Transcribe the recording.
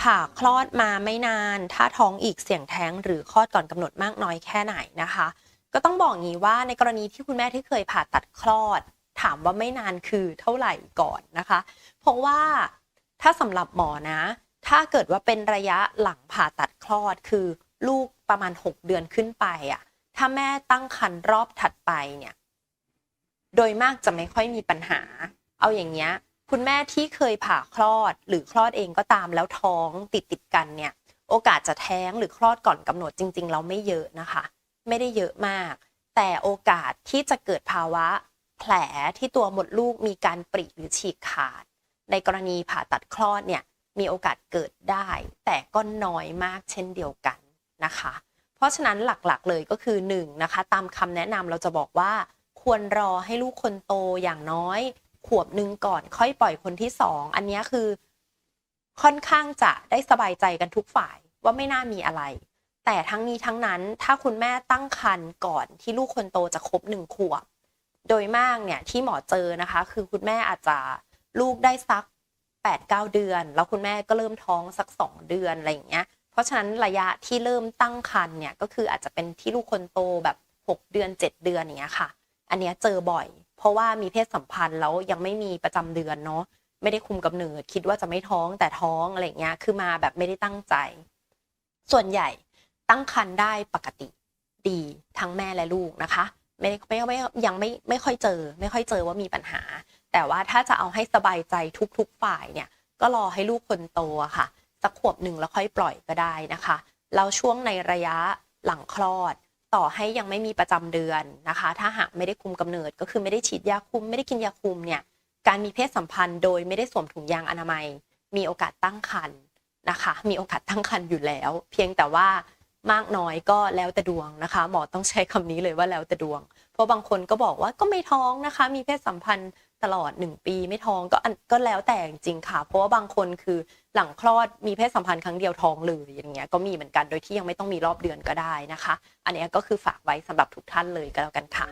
ผ่าคลอดมาไม่นาน ถ้าท้องอีกเสี่ยงแท้ง หรือคลอดก่อนกำหนดมากน้อยแค่ไหนนะคะ ก็ต้องบอกงี้ว่าในกรณีที่คุณแม่ที่เคยผ่าตัดคลอด ถามว่าไม่นานคือเท่าไหร่ก่อนนะคะ เพราะว่าถ้าสำหรับหมอนะ ถ้าเกิดว่าเป็นระยะหลังผ่าตัดคลอดคือลูกประมาณ 6 เดือนขึ้นไปอะ่ะถ้าแม่ตั้งครรภ์รอบถัดไปเนี่ย โดยมากจะไม่ค่อยมีปัญหา เอาอย่างเงี้ยคุณแม่ที่เคยผ่าคลอดหรือคลอดเองก็ตามแล้วท้องติดติดกันเนี่ยโอกาสจะแท้งหรือคลอดก่อนกำหนดจริง ๆ เราไม่เยอะนะคะ ไม่ได้เยอะมาก แต่โอกาสที่จะเกิดภาวะแผลที่ตัวมดลูกมีการปริหรือฉีกขาด ในกรณีผ่าตัดคลอดเนี่ยมีโอกาสเกิดได้ แต่ก็น้อยมากเช่นเดียวกันนะคะ เพราะฉะนั้นหลักๆเลยก็คือ1นะคะตามคำแนะนำเราจะบอกว่า ควรรอให้ลูกคนโตอย่างน้อย วบหนึ่งก่อน ค่อยปล่อยคนที่สองอันนี้คือ ค่อนข้างจะได้สบายใจกันทุกฝ่ายว่าไม่น่ามีอะไร แต่ทั้งนี้ทั้งนั้นถ้าคุณแม่ตั้งครรภ์ก่อนที่ลูกคนโตจะครบหนึ่งขวบ โดยมากเนี่ยที่หมอเจอนะคะ คือคุณแม่อาจจะลูกได้สัก8 9เดือน แล้วคุณแม่ก็เริ่มท้องสัก 2 เดือนอะไรอย่างเงี้ย เพราะฉะนั้นระยะที่เริ่มตั้งครรภ์เนี่ยก็คืออาจจะเป็นที่ลูกคนโตแบบ 6 เดือน 7 เดือนอย่างเงี้ยค่ะ อันเนี้ยเจอบ่อย เพราะว่ามีเพศสัมพันธ์แล้วยังไม่มีประจำเดือนเนาะไม่ได้คุมกำเนิด คิดว่าจะไม่ท้องแต่ท้องอะไรเงี้ยคือมาแบบไม่ได้ตั้งใจ ส่วนใหญ่ตั้งครรภ์ได้ปกติดีทั้งแม่และลูกนะคะ ไม่ไม่ไม่ยังไม่ไม่ค่อยเจอ ไม่ค่อยเจอว่ามีปัญหา แต่ว่าถ้าจะเอาให้สบายใจทุกๆฝ่ายเนี่ย ก็รอให้ลูกคนโตค่ะสักขวบหนึ่งแล้วค่อยปล่อยก็ได้นะคะแล้วช่วงในระยะหลังคลอด ต่อให้ยังไม่มีประจำเดือนนะคะ ถ้าหากไม่ได้คุมกำเนิดก็คือไม่ได้ฉีดยาคุม ไม่ได้กินยาคุมเนี่ยการมีเพศสัมพันธ์โดยไม่ได้สวมถุงยางอนามัย มีโอกาสตั้งครรภ์นะคะ มีโอกาสตั้งครรภ์อยู่แล้ว เพียงแต่ว่ามากน้อยก็แล้วแต่ดวงนะคะ หมอต้องใช้คำนี้เลยว่าแล้วแต่ดวง เพราะบางคนก็บอกว่าก็ไม่ท้องนะคะ มีเพศสัมพันธ์ ตลอด 1 ปีไม่ท้องก็อันก็แล้วแต่จริงๆค่ะ เพราะว่าบางคนคือหลังคลอดมีเพศสัมพันธ์ครั้งเดียวท้องเลยอย่างเงี้ยก็มีเหมือนกันโดยที่ยังไม่ต้องมีรอบเดือนก็ได้นะคะ อันนี้ก็คือฝากไว้สำหรับทุกท่านเลยก็แล้วกันค่ะ